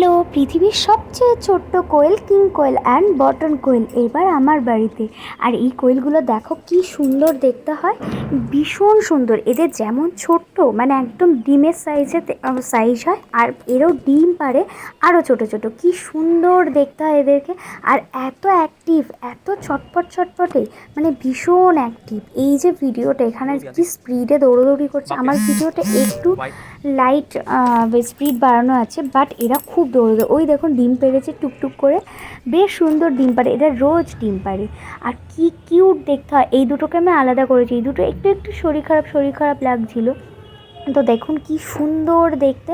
Hello পৃথিবীর সবচেয়ে ছোট্ট কোয়েল কিং কোয়েল অ্যান্ড বটন কোয়েল এবার আমার বাড়িতে। আর এই কোয়েলগুলো দেখো কি সুন্দর দেখতে হয় ভীষণ সুন্দর। এদের যেমন ছোট্ট মানে একদম ডিমের সাইজে সাইজ হয় আর এরও ডিম পারে আরও ছোট ছোট। কি সুন্দর দেখতে হয় এদেরকে। আর এত অ্যাক্টিভ এত ছটপট ছটপটে মানে ভীষণ অ্যাক্টিভ এই যে ভিডিওটা এখানে কি স্পিডে দৌড়োদৌড়ি করছে আমার ভিডিওটা একটু লাইট স্পিড বাড়ানো আছে বাট এরা খুব দৌড়ে ওই দেখুন ডিম পেড়েছে টুকটুক করে। বেশ সুন্দর ডিম পারে এটা রোজ ডিম পারে আর কি কিউট দেখতে হয়। এই দুটোকে আমি আলাদা করেছি। এই দুটো একটু একটু শরীর খারাপ শরীর খারাপ লাগছিল। তো দেখুন কি সুন্দর দেখতে।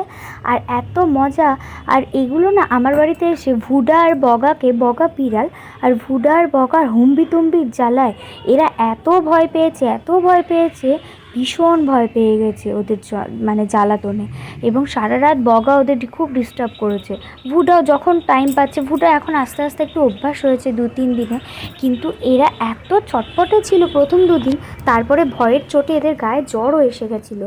আর এত মজা। আর এগুলো না আমার বাড়িতে এসে ভুডা আর বগাকে, বগা বিড়াল আর ভুডা আর বগার হুম্বি তুম্বির জ্বালায়। এরা এত ভয় পেয়েছে, এত ভয় পেয়েছে ভীষণ ভয় পেয়ে গেছে ওদের মানে জ্বালাতনে। এবং সারা রাত বগা ওদের খুব ডিস্টার্ব করেছে। ভুডাও যখন টাইম পাচ্ছে ভুডা এখন আস্তে আস্তে একটু অভ্যাস হয়েছে দু তিন দিনে। কিন্তু এরা এত চটপটে ছিল প্রথম দুদিন, তারপরে ভয়ের চোটে এদের গায়ে জ্বরও এসে গেছিল।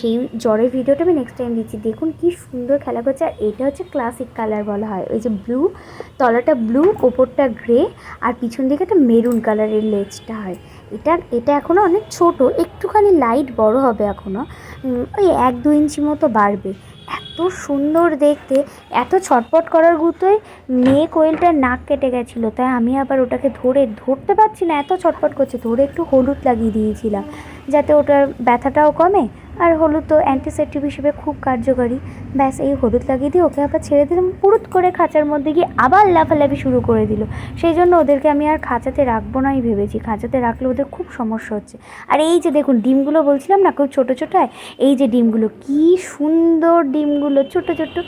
সেই জ্বরের ভিডিওটা আমি নেক্সট টাইম দিচ্ছি। দেখুন কি সুন্দর খেলা করছে। আর এটা হচ্ছে ক্লাসিক কালার বলা হয়। ওই যে ব্লু তলাটা ব্লু ওপরটা গ্রে আর পিছন দিকে একটা মেরুন কালারের লেজটা হয়। এটা এটা এখনও অনেক ছোট। একটুখানি লাইট বড় হবে এখনও ওই এক দু ইঞ্চি মতো বাড়বে। এত সুন্দর দেখতে, এত ছটপট করার গুতোয় মেয়ে কোয়েলটার নাক কেটে গেছিল, তাই আমি আবার ওটাকে ধরে, ধরতে পারছি না, এত ছটপট করছে, ধরে একটু হলুদ লাগিয়ে দিয়েছিলাম, যাতে ওটার ব্যথাটাও কমে আর হলুদ তো অ্যান্টিসেপটিভ হিসেবে খুব কার্যকরী। ব্যাস, এই হলুদ লাগিয়ে দিয়ে ওকে আবার ছেড়ে দিলাম। পুরুত করে খাঁচার মধ্যে গিয়ে আবার লাফালাফি শুরু করে দিল। সেই জন্য ওদেরকে আমি আর খাঁচাতে রাখব নাই ভেবেছি। খাঁচাতে রাখলে ওদের খুব সমস্যা হচ্ছে। আর এই যে দেখুন, ডিমগুলো বলছিলাম না, খুব ছোটো ছোটো এই যে ডিমগুলো, কি সুন্দর ডিমগুলো, ছোটো ছোটো।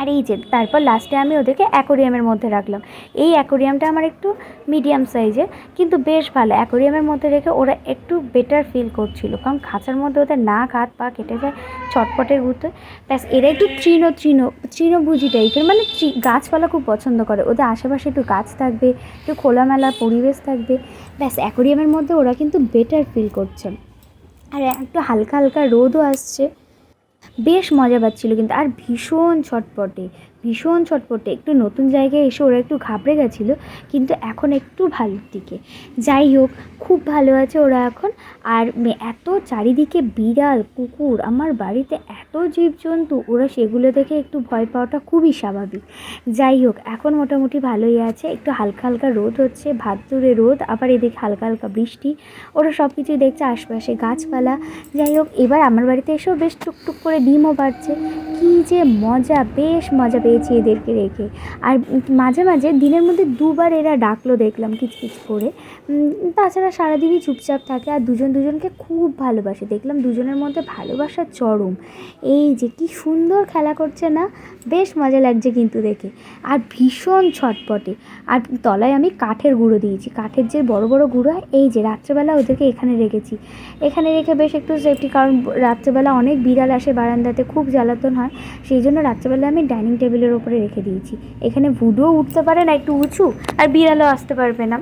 আর এই যে, তারপর লাস্টে আমি ওদেরকে অ্যাকোরিয়ামের মধ্যে রাখলাম। এই অ্যাকোরিয়ামটা আমার একটু মিডিয়াম সাইজের কিন্তু বেশ ভালো। অ্যাকোরিয়ামের মধ্যে রেখে ওরা একটু বেটার ফিল করছিল। কারণ খাঁচার মধ্যে ওদের নাক, হাত, পা কেটে যায় চটপটের গুঁতো ব্যাস, এরা একটু তৃণ তৃণ, তৃণভোজী টাইপের মানে গাছপালা খুব পছন্দ করে। ওদের আশেপাশে একটু গাছ থাকবে, একটু খোলামেলা পরিবেশ থাকবে। ব্যাস অ্যাকোরিয়ামের মধ্যে ওরা কিন্তু বেটার ফিল করছে। আর একটু হালকা হালকা রোদও আসছে। বেশ মজা পাচ্ছিল কিন্তু আর ভীষণ ছটপটে। ভীষণ ছটপটে। একটু নতুন জায়গায় এসে ওরা একটু ঘাবড়ে গেছিল, কিন্তু এখন একটু ভালোর দিকে। যাই হোক, খুব ভালো আছে ওরা এখন। আর এত চারিদিকে বিড়াল, কুকুর, আমার বাড়িতে এত জীবজন্তু, ওরা সেগুলো দেখে একটু ভয় পাওয়াটা খুবই স্বাভাবিক। যাই হোক, এখন মোটামুটি ভালোই আছে। একটু হালকা হালকা রোদ হচ্ছে ভাদ্রে রোদ, আবার এদিকে হালকা হালকা বৃষ্টি। ওরা সব কিছুই দেখছে আশপাশে গাছপালা। যাই হোক, এবার আমার বাড়িতে এসেও বেশ টুকটুক করে ডিমও বাড়ছে। কী যে মজা, বেশ মজা পেয়েছি এদেরকে রেখে। আর মাঝে মাঝে দিনের মধ্যে দুবার এরা ডাকলো দেখলাম কিচকিচ করে। তাছাড়া সারাদিনই চুপচাপ থাকে আর দুজন দুজনকে খুব ভালোবাসে। দেখলাম দুজনের মধ্যে ভালোবাসা চরম। এই যে কি সুন্দর খেলা করছে না? বেশ মজা লাগছে কিন্তু দেখে। আর ভীষণ ছটপটে। আর তলায় আমি কাঠের গুঁড়ো দিয়েছি। কাঠের যে বড় বড় গুঁড়ো, এই যে রাত্রেবেলা ওদেরকে এখানে রেখেছি। এখানে রেখে বেশ একটু সেফটি কারণ রাত্রেবেলা অনেক বিড়াল আসে বারান্দাতে, খুব জ্বালাতন হয়। সেই জন্য রাত্রেবেলা আমি ডাইনিং টেবিলের ওপরে রেখে দিয়েছি। এখানে ভুডুও উঠতে পারে না একটু উঁচু আর বিড়ালও আসতে পারবে না।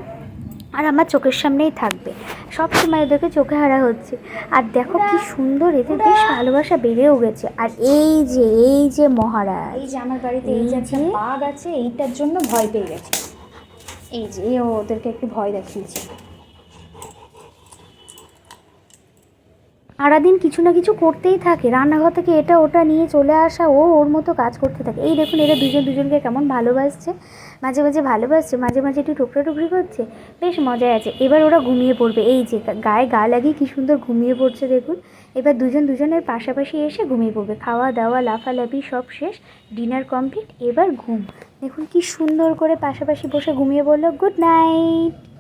আর আমার চোখের সামনেই থাকবে। সব সময় ওদেরকে চোখে হারা হচ্ছে। আর দেখো কি সুন্দর এদের বেশ ভালোবাসা বেড়েও গেছে। আর এই যে এই যে মহারাজ। এই যে আমার বাড়িতে এই যে একটা বাঘ আছে এইটার জন্য ভয় পেয়ে গেছে। এই যে ওদেরকে একটু ভয় দেখিয়েছে। সারাদিন কিছু না কিছু করতেই থাকে। রান্নাঘর থেকে এটা ওটা নিয়ে চলে আসা ও ওর মতো কাজ করতে থাকে। এই দেখুন, এরা দুজন দুজনকে কেমন ভালোবাসছে। মাঝে মাঝে ভালোবাসছে, মাঝে মাঝে একটু টুকরা টুকরি করছে। বেশ মজায় আছে। এবার ওরা ঘুমিয়ে পড়বে। এই যে গায়ে গা লাগিয়ে কী সুন্দর ঘুমিয়ে পড়ছে দেখুন। এবার দুজন দুজনের পাশাপাশি এসে ঘুমিয়ে পড়বে। খাওয়া দাওয়া, লাফালাফি সব শেষ। Dinner complete. এবার ঘুম। দেখুন কি সুন্দর করে পাশাপাশি বসে ঘুমিয়ে পড়ল। Good night.